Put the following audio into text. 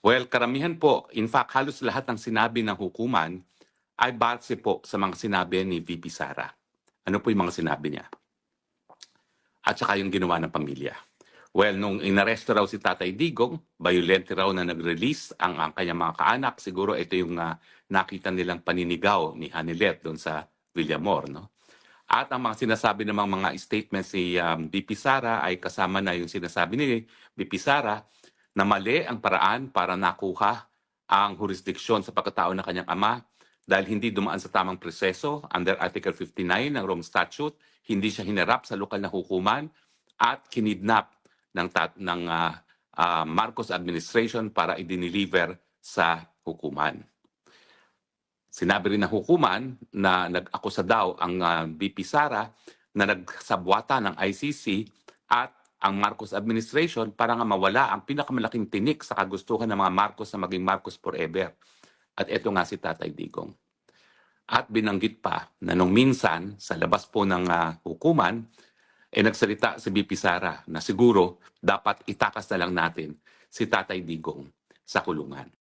Well, karamihan po, in fact, halos lahat ng sinabi ng hukuman ay base po sa mga sinabi ni VP Sara. Ano po yung mga sinabi niya? At saka yung ginawa ng pamilya. Well, nung inaresto raw si Tatay Digong, violent raw na nag-release ang, ang kanyang mga kaanak. Siguro ito yung ah, nakita nilang paninigaw ni Hanilet doon sa Villamor. No? At ang mga sinasabi ng mga, mga statements ni um, VP Sara ay kasama na yung sinasabi ni VP Sara na mali ang paraan para nakuha ang jurisdiksyon sa pagkatao ng kanyang ama dahil hindi dumaan sa tamang proseso under Article 59 ng Rome Statute, hindi siya hinarap sa lokal na hukuman at kinidnap ng, tat, ng ah, ah, Marcos administration para i-deliver sa hukuman. Sinabi rin ng hukuman na nag-akusa daw ang ah, VP Sara na nagsabwata ng ICC at ang Marcos administration para nga mawala ang pinakamalaking tinik sa kagustuhan ng mga Marcos na maging Marcos forever. At ito nga si Tatay Digong. At binanggit pa na nung minsan sa labas po ng ah, hukuman, eh nagsalita si BP Sara na siguro dapat itakas na lang natin si Tatay Digong sa kulungan.